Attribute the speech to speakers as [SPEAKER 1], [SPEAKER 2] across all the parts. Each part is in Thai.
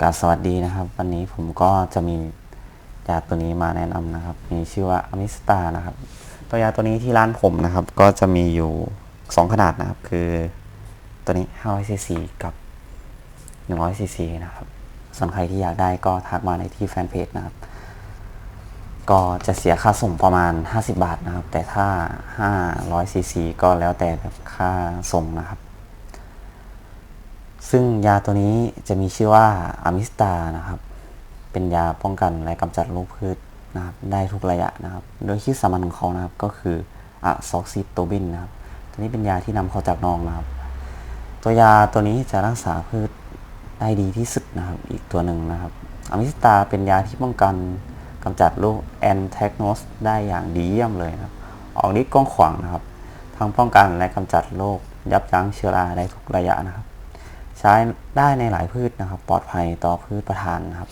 [SPEAKER 1] กาสวัสดีนะครับ วันนี้ผมก็จะมียาตัวนี้มาแนะนำนะครับ มีชื่อว่าอมิสตานะครับ ตัวยาตัวนี้ที่ร้านผมนะครับ ก็จะมีอยู่ 2 ขนาดนะครับ คือตัวนี้ 500ซีซีกับ 100ซีซีนะครับ ส่วนใครที่อยากได้ก็ทักมาในที่แฟนเพจนะครับ ก็จะเสียค่าส่งประมาณ 50 บาทนะครับ แต่ถ้า 500ซีซีก็แล้วแต่ค่าส่งนะครับ ซึ่งยาตัวนี้จะมีชื่อว่าอะมิสตานะครับ เป็นยาป้องกันและกำจัดโรคพืชนะครับได้ทุกระยะนะครับ โดยชื่อสามัญของเขานะครับก็คืออะซอกซิโตบินนะครับ ตัวนี้เป็นยาที่นำเข้าจากนองนะครับ ตัวยาตัวนี้จะรักษาพืชได้ดีที่สุดนะครับ อีกตัวหนึ่งนะครับอะมิสตาเป็นยาที่ป้องกันกำจัดโรคแอนแทกโนสได้อย่างดีเยี่ยมเลยนะครับ ออกฤทธิ์กว้างขวางนะครับ ทั้งป้องกันและกำจัดโรคยับยั้งเชื้อราได้ทุกระยะนะครับ ใช้ได้ในหลายพืชนะครับ ปลอดภัยต่อพืชประทานนะครับ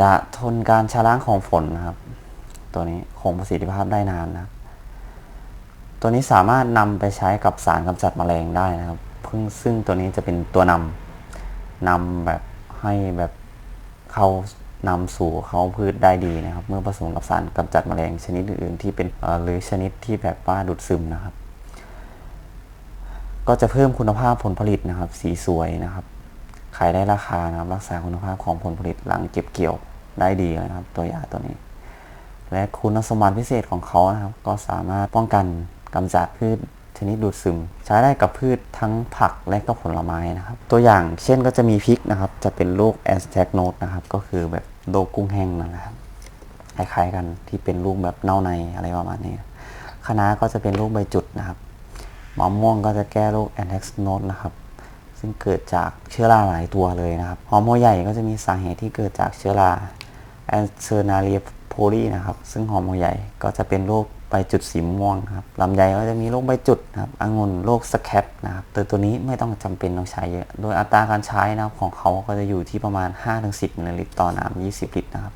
[SPEAKER 1] จะทนการชะล้างของฝนนะครับ ตัวนี้คงประสิทธิภาพได้นานนะตัวนี้สามารถนำไปใช้กับสารกำจัดแมลงได้นะครับพึ่งซึ่งตัวนี้จะเป็นตัวนำนำแบบให้แบบเข้านำสู่เขาพืชได้ดีนะครับ เมื่อผสมกับสารกำจัดแมลงชนิดอื่นๆที่เป็นหรือชนิดที่แบบว่าดูดซึมนะครับ ก็จะเพิ่มคุณภาพผลผลิตนะครับ สีสวยนะครับ ขายได้ราคานะครับ รักษาคุณภาพของผลผลิตหลังเก็บเกี่ยวได้ดีนะครับ ตัวยาตัวนี้ และคุณสมบัติพิเศษของเขานะครับ ก็สามารถป้องกันกำจัดพืชชนิดดูดซึม ใช้ได้กับพืชทั้งผักและก็ผลไม้นะครับ ตัวอย่างเช่นก็จะมีพริกนะครับ จะเป็นโรคแอสแทกโนดนะครับ ก็คือแบบโรคกุ้งแห้งนั่นแหละครับคล้ายๆกันที่เป็นลูกแบบเน่าในอะไรประมาณนี้คะน้าก็จะเป็นลูกใบจุดนะครับ มะม่วงก็จะแก้โรคแอนแท็กโนดนะครับ ซึ่งเกิดจากเชื้อราหลายตัวเลยนะครับหอมหัวใหญ่ก็จะมีสาเหตุที่เกิดจากเชื้อราแอนเซอร์นาเรียโพลีนะครับ ซึ่งหอมหัวใหญ่ก็จะเป็นโรคใบจุดสีม่วงครับลำไยก็จะมีโรคใบจุดนะครับองุ่นโรคสแคปนะครับแต่ตัวนี้ไม่ต้องจำเป็นต้องใช้เยอะ โดยอัตราการใช้นะครับของเขาก็จะอยู่ที่ประมาณ 5-10มิลลิลิตรต่อน้ำ20 ลิตรนะครับ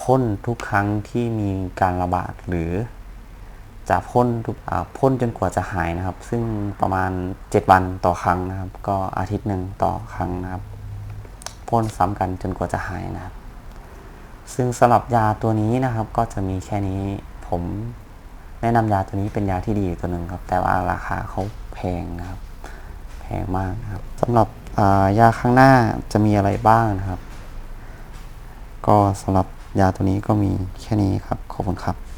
[SPEAKER 1] พ่นทุกครั้งที่มีการระบาดหรือ จะพ่นทุกพ่นจนกว่าจะหายนะครับ ซึ่งประมาณ 7 วันต่อครั้งนะครับ ก็อาทิตย์หนึ่งต่อครั้งนะครับพ่นซ้ำกันจนกว่าจะหายนะครับ ซึ่งสำหรับยาตัวนี้นะครับ ก็จะมีแค่นี้ผมแนะนำยาตัวนี้เป็นยาที่ดีตัวหนึ่งครับ แต่ว่าราคาเขาแพงนะครับ แพงมากนะครับสำหรับยาข้างหน้าจะมีอะไรบ้างนะครับ ก็สำหรับยาตัวนี้ก็มีแค่นี้ครับ ขอบคุณครับ